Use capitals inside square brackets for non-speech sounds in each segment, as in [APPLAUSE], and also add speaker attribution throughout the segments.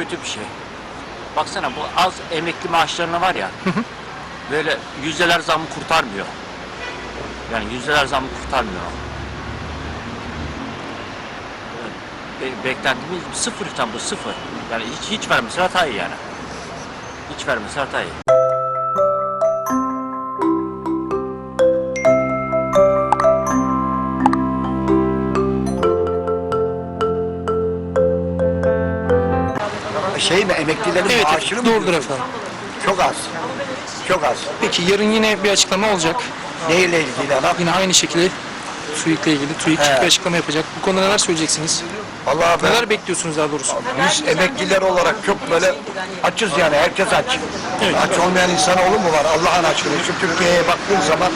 Speaker 1: kötü bir şey. Baksana bu az emekli maaşlarına var ya. böyle yüzdeler zammı kurtarmıyor. Yani yüzdeler zammı kurtarmıyor. Be- beklentimiz sıfır tam bu sıfır. Yani hiç hiç vermesi hata iyi yani. Hiç vermesi hata
Speaker 2: Şey mi emeklilerin
Speaker 3: Evet,
Speaker 2: maaşını mı
Speaker 3: doğrudur efendim.
Speaker 2: Çok az. Çok az.
Speaker 3: Peki yarın yine bir açıklama olacak.
Speaker 2: Neyle ilgili adam?
Speaker 3: Yine aynı şekilde TÜİK'le ilgili. TÜİK
Speaker 2: He.
Speaker 3: bir açıklama yapacak. Bu konuda neler söyleyeceksiniz?
Speaker 2: Vallahi ben,
Speaker 3: Neler bekliyorsunuz daha doğrusu?
Speaker 2: biz emekliler olarak çok böyle açız yani herkes aç. Aç olmayan insanoğlu mu var Allah'ın aşkına? Şu Türkiye'ye baktığın zaman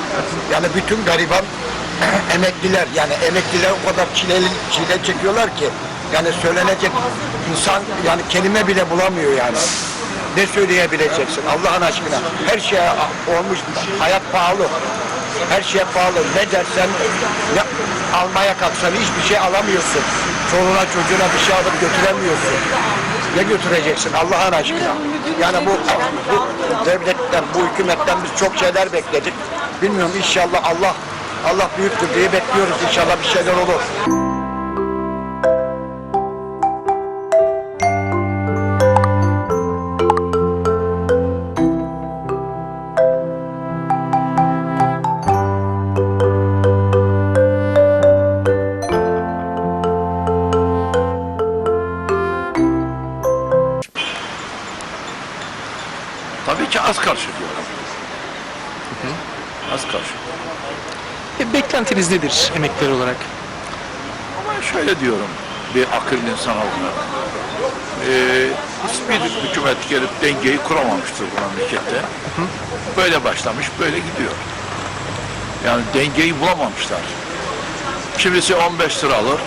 Speaker 2: yani bütün gariban [CLEARS THROAT] emekliler yani emekliler o kadar çileli, çile çekiyorlar ki yani söylenecek insan yani kelime bile bulamıyor yani. Ne söyleyebileceksin Allah'ın aşkına? Her şey olmuş, hayat pahalı. Her şey pahalı. Ne dersen ne almaya kalksan hiçbir şey alamıyorsun. Çoluğuna çocuğuna bir şey alıp götüremiyorsun. Ne götüreceksin Allah'ın aşkına? Yani bu, bu devletten, bu hükümetten biz çok şeyler bekledik. Bilmiyorum inşallah Allah Allah büyüktür diye bekliyoruz inşallah bir şeyler olur.
Speaker 4: Ki az karşılıyorum. Az karşı.
Speaker 3: E, beklentiniz nedir emekliler olarak?
Speaker 4: Ama şöyle diyorum bir akıllı insan olarak. Ee, hiçbir hükümet gelip dengeyi kuramamıştır bu memlekette. Böyle başlamış, böyle gidiyor. Yani dengeyi bulamamışlar. Kimisi 15 lira alır,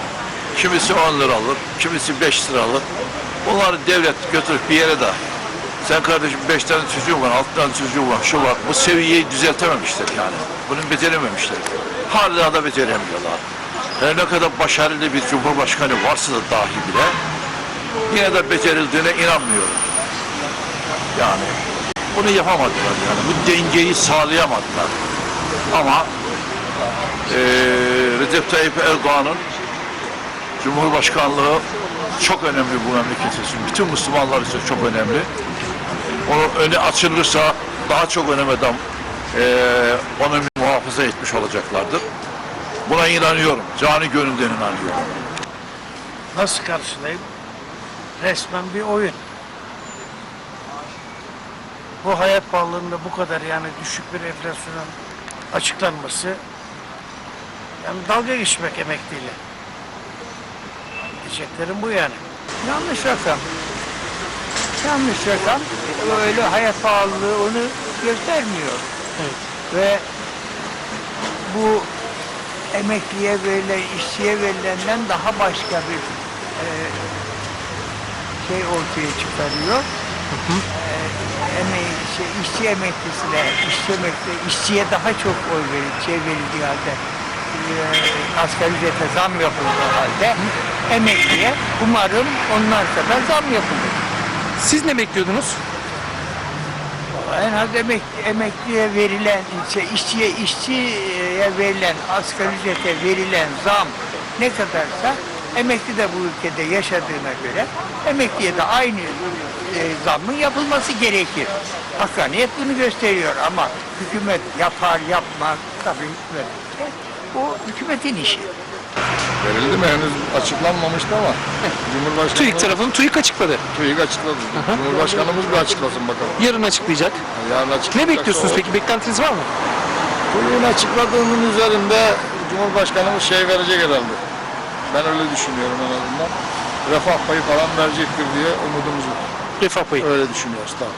Speaker 4: kimisi 10 lira alır, kimisi 5 lira alır. Bunları devlet götürüp bir yere de sen kardeşim 5 tane çocuğun var, 6 tane çocuğun var, şu var. Bu seviyeyi düzeltememişler yani. Bunu becerememişler. Hala da beceremiyorlar. Her ne kadar başarılı bir cumhurbaşkanı varsa da dahi bile yine de becerildiğine inanmıyorum. Yani bunu yapamadılar yani. Bu dengeyi sağlayamadılar. Ama eee Recep Tayyip Erdoğan'ın Cumhurbaşkanlığı çok önemli bu memleket için. Bütün Müslümanlar için çok önemli. Onun önü açılırsa daha çok önem adam eee onu muhafaza etmiş olacaklardır. Buna inanıyorum. Cani gönülden inanıyorum.
Speaker 5: Nasıl karşılayayım? Resmen bir oyun. Bu hayat pahalılığında bu kadar yani düşük bir enflasyonun açıklanması yani dalga geçmek emekliyle. Diyeceklerim bu yani.
Speaker 6: Yanlış rakam. Yanlış rakam. Öyle hayat pahalılığı onu göstermiyor. Ve bu emekliye verilen, işçiye verilenden daha başka bir e, şey ortaya çıkarıyor. E, emeği, şey, işçi emeklisine, işçi emekli, işçiye daha çok oy verildiği, verildiği halde e, asgari ücrete zam yapıldığı halde emekliye umarım onlar kadar zam yapılır.
Speaker 3: Siz ne bekliyordunuz?
Speaker 6: En az emek, emekliye verilen, şey, işçiye, işçiye verilen, asgari ücrete verilen zam ne kadarsa emekli de bu ülkede yaşadığına göre emekliye de aynı e, zammın yapılması gerekir. Hakkaniyet bunu gösteriyor ama hükümet yapar yapmaz tabii hükümet. Bu hükümetin işi.
Speaker 7: Verildi mi? Henüz açıklanmamıştı ama [LAUGHS] Cumhurbaşkanı
Speaker 3: TÜİK tarafını TÜİK açıkladı.
Speaker 7: TÜİK açıkladı. Cumhurbaşkanımız bir açıklasın bakalım.
Speaker 3: Yarın açıklayacak.
Speaker 7: Yarın
Speaker 3: Ne
Speaker 7: açıklayacaksa
Speaker 3: bekliyorsunuz peki? Beklentiniz var mı?
Speaker 7: TÜİK'in açıkladığının üzerinde Cumhurbaşkanımız şey verecek herhalde. Ben öyle düşünüyorum en azından. Refah payı falan verecektir diye umudumuz var.
Speaker 3: Refah payı.
Speaker 7: Öyle düşünüyoruz tamam.